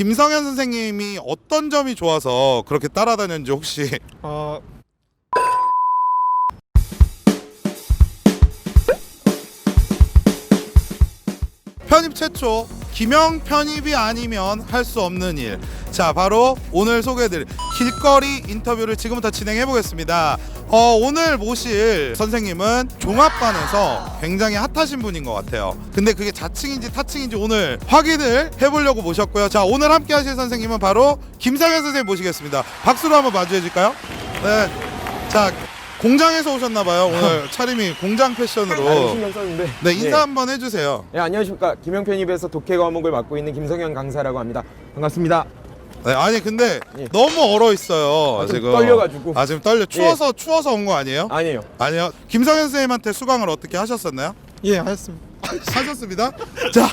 김성현 선생님이 어떤 점이 좋아서 그렇게 따라다녔는지 혹시? 아 편입 최초. 김영 편입이 아니면 할 수 없는 일. 자, 바로 오늘 소개해드릴 길거리 인터뷰를 지금부터 진행해 보겠습니다. 어, 오늘 모실 선생님은 종합반에서 굉장히 핫하신 분인 것 같아요. 근데 그게 자칭인지 타칭인지 오늘 확인을 해보려고 모셨고요. 자, 오늘 함께 하실 선생님은 바로 김상현 선생님 모시겠습니다. 박수로 한번 마주해 줄까요? 네. 자, 공장에서 오셨나봐요. 오늘 차림이 공장 패션으로. 신경 썼는데. 네, 인사 한번 해주세요. 네, 안녕하십니까. 김영편 입에서 독해 과목을 맡고 있는 김성현 강사라고 합니다. 반갑습니다. 네, 아니 근데 예. 너무 얼어 있어요 아, 좀 지금. 떨려가지고. 아 지금 떨려. 추워서 추워서 온 거 아니에요? 아니에요. 아니요. 김성현 선생님한테 수강을 어떻게 하셨었나요? 예, 하였습니다. 하셨습니다. 자,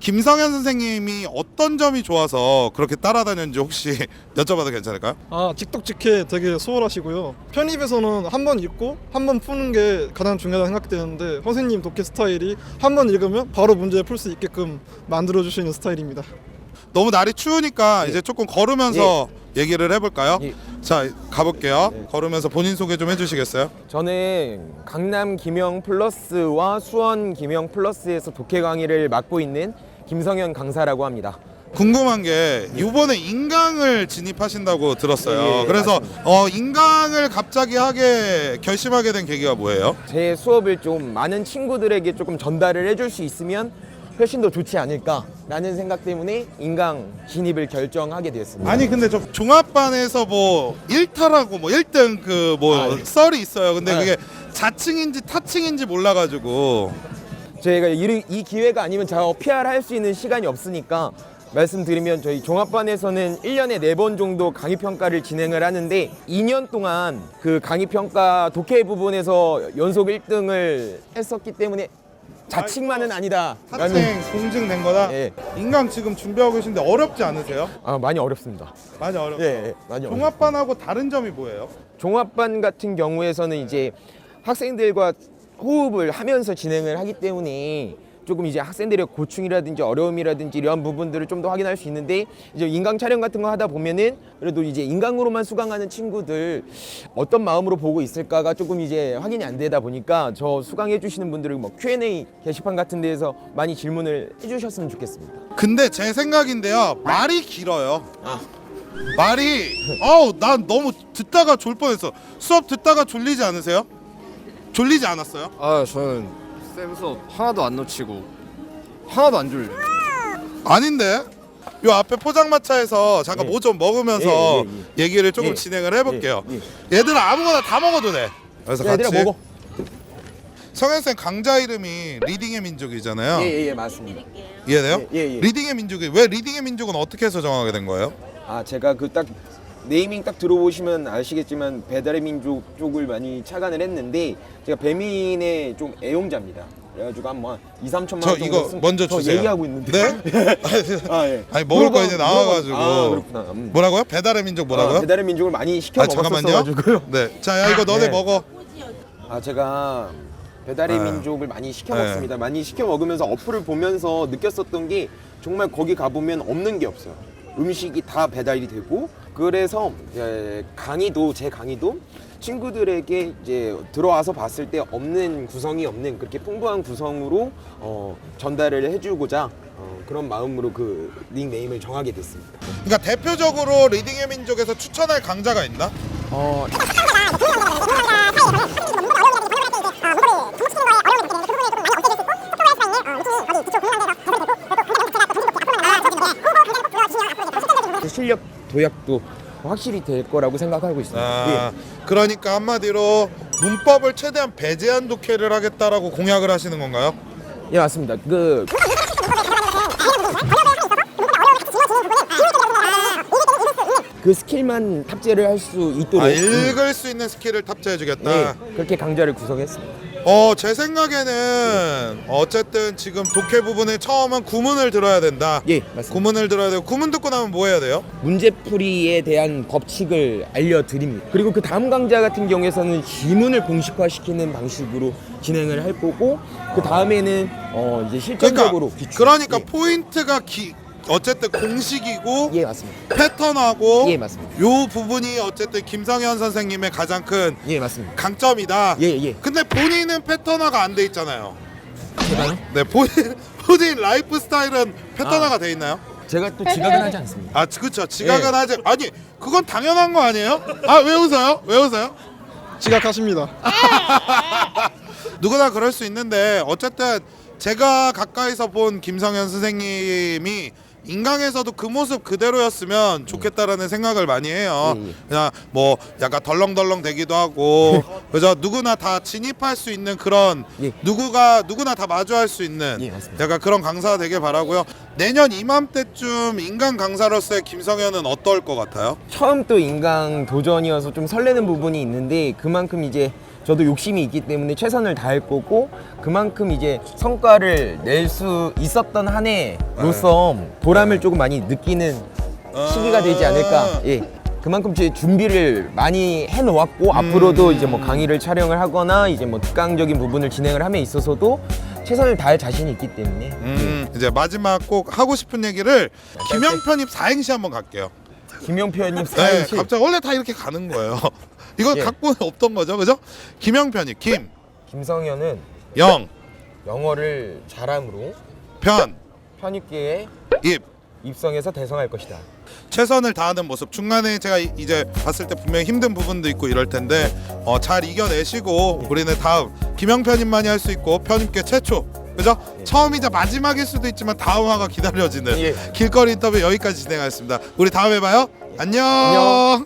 김성현 선생님이 어떤 점이 좋아서 그렇게 따라다녔는지 혹시 여쭤봐도 괜찮을까요? 아 직독직해 되게 수월하시고요. 편입에서는 한 번 읽고 한 번 푸는 게 가장 중요하다 생각되는데 선생님 독해 스타일이 한 번 읽으면 바로 문제 풀 수 있게끔 만들어 주시는 스타일입니다. 너무 날이 추우니까 예. 이제 조금 걸으면서 얘기를 해볼까요? 예. 자, 가볼게요. 네. 걸으면서 본인 소개 좀 해주시겠어요? 저는 강남 김영 플러스와 수원 김영 플러스에서 독해 강의를 맡고 있는 김성현 강사라고 합니다. 궁금한 게 이번에 인강을 진입하신다고 들었어요. 예, 예, 그래서. 어, 인강을 갑자기 하게 결심하게 된 계기가 뭐예요? 제 수업을 좀 많은 친구들에게 조금 전달을 해줄 수 있으면 훨씬 더 좋지 않을까라는 생각 때문에 인강 진입을 결정하게 되었습니다. 아니 근데 저 종합반에서 뭐 1타라고 뭐 1등 그뭐 아, 예. 썰이 있어요. 근데 네. 그게 자칭인지 타칭인지 몰라가지고 저희가 이, 이 기회가 아니면 제가 PR 할 수 있는 시간이 없으니까 말씀드리면 저희 종합반에서는 1년에 4번 정도 강의 평가를 진행을 하는데 2년 동안 그 강의 평가 독해 부분에서 연속 1등을 했었기 때문에 자칭만은 아니다. 타칭 공증된 거다. 예. 인강 지금 준비하고 계신데 어렵지 않으세요? 아, 많이 어렵습니다. 많이 어렵죠. 예, 예 많이. 종합반하고 다른 점이 뭐예요? 종합반 같은 경우에서는 이제 학생들과 호흡을 하면서 진행을 하기 때문에 조금 이제 학생들의 고충이라든지 어려움이라든지 이러한 부분들을 좀 더 확인할 수 있는데 이제 인강 촬영 같은 거 하다 보면은 그래도 이제 인강으로만 수강하는 친구들 어떤 마음으로 보고 있을까가 조금 이제 확인이 안 되다 보니까 저 수강해 주시는 분들은 뭐 Q&A 게시판 같은 데에서 많이 질문을 해 주셨으면 좋겠습니다. 근데 제 생각인데요 말이 길어요. 아. 말이 어우 난 너무 듣다가 졸 뻔했어. 수업 듣다가 졸리지 않으세요? 졸리지 않았어요? 아 저는 쌤 수업 하나도 안 놓치고 하나도 안 졸려. 아닌데? 요 앞에 포장마차에서 잠깐 예. 뭐좀 먹으면서 예, 예, 얘기를 조금 예. 진행을 해볼게요. 예, 얘들아 아무거나 다 먹어도 돼. 그래서 야, 얘들아 같이 먹어. 성현 쌤 강좌 이름이 리딩의 민족이잖아요. 예예예 예, 맞습니다. 이해돼요? 예, 예, 예. 리딩의 민족이 왜 리딩의 민족은 어떻게 해서 정하게 된 거예요? 아 제가 그 딱 네이밍 딱 들어보시면 아시겠지만 배달의 민족 쪽을 많이 착안을 했는데 제가 배민의 좀 애용자입니다. 그래가지고 한뭐 2, 3천만 저 원 정도 이거 쓴- 먼저 저 주세요. 얘기하고 있는데. 네? 아 예. 아니 먹을 거 물어봐- 이제 나와가지고 물어봐- 아 그렇구나. 음. 뭐라고요? 배달의 민족 뭐라고요? 아, 배달의 민족을 많이 시켜 아 잠깐만요. 먹었어가지고요. 네. 자, 야 이거 너네 네. 먹어. 아 제가 배달의 네. 민족을 많이 시켜 네. 먹습니다. 많이 시켜 먹으면서 어플을 보면서 느꼈었던 게 정말 거기 가 보면 없는 게 없어요. 음식이 다 배달이 되고 그래서 예, 강의도 제 강의도 친구들에게 이제 들어와서 봤을 때 없는 구성이 없는 그렇게 풍부한 구성으로 어, 전달을 해주고자 어, 그런 마음으로 그 닉네임을 정하게 됐습니다. 그러니까 대표적으로 리딩의 민족에서 추천할 강좌가 있나? 어, 실력 도약도 확실히 될 거라고 생각하고 있습니다. 아, 그러니까 한마디로 문법을 최대한 배제한 독해를 하겠다라고 공약을 하시는 건가요? 예, 예 맞습니다. 그 그 스킬만 탑재를 할 수 있도록 아, 음, 읽을 수 있는 스킬을 탑재해주겠다. 예, 그렇게 강좌를 구성했습니다. 어, 제 생각에는 어쨌든 지금 독해 부분에 처음은 구문을 들어야 된다. 예, 맞습니다. 구문을 들어야 되고 구문 듣고 나면 뭐 해야 돼요? 문제풀이에 대한 법칙을 알려드립니다. 그리고 그 다음 강좌 같은 경우에서는 지문을 공식화시키는 방식으로 진행을 할 거고 그 다음에는 어 이제 그러니까 실전적으로 기출. 그러니까 예. 포인트가 기, 어쨌든 공식이고 예 맞습니다. 패턴하고 예 맞습니다. 요 부분이 어쨌든 김성현 선생님의 가장 큰 예 맞습니다. 강점이다. 예 예. 근데 본인은 패턴화가 안 돼 있잖아요. 제가요? 네, 본인 본인 라이프 스타일은 패턴화가 돼 있나요? 제가 또 지각은 하지 않습니다. 아, 그렇죠. 지각은 예. 하지. 아니, 그건 당연한 거 아니에요? 아, 왜 웃어요? 왜 웃어요? 지각하십니다. 누구나 그럴 수 있는데 어쨌든 제가 가까이서 본 김성현 선생님이 인강에서도 그 모습 그대로였으면 좋겠다라는 생각을 많이 해요. 예, 예. 그냥 뭐 약간 덜렁덜렁 되기도 하고 그죠? 누구나 다 진입할 수 있는 그런 예. 누구가 누구나 다 마주할 수 있는 예, 맞습니다. 약간 그런 강사가 되길 바라고요. 내년 이맘때쯤 인강 강사로서의 김성현은 어떨 것 같아요? 처음 또 인강 도전이어서 좀 설레는 부분이 있는데 그만큼 이제 저도 욕심이 있기 때문에 최선을 다할 거고 그만큼 이제 성과를 낼 수 있었던 한 해로서 보람을 조금 많이 느끼는 시기가 되지 않을까. 예. 그만큼 제 준비를 많이 해 놓았고 앞으로도 이제 뭐 강의를 촬영을 하거나 이제 뭐 특강적인 부분을 진행을 함에 있어서도 최선을 다할 자신이 있기 때문에 음, 이제 마지막 꼭 하고 싶은 얘기를 김영편입 사행시 한번 갈게요. 김용표님 네, 사실 갑자기 원래 다 이렇게 가는 거예요. 이건 예. 각본에 없던 거죠, 그죠? 김영편입 김, 김성현은 영, 영어를 잘함으로 편, 편입계에 입. 입성해서 대성할 것이다. 최선을 다하는 모습 중간에 제가 이- 이제 봤을 때 분명히 힘든 부분도 있고 이럴 텐데 어, 잘 이겨내시고 우리는 다음 김영편님만이 할 수 있고 편입계 최초 그죠? 처음이자 마지막일 수도 있지만 다음 화가 기다려지는 예. 길거리 인터뷰 여기까지 진행하겠습니다. 우리 다음에 봐요. 안녕.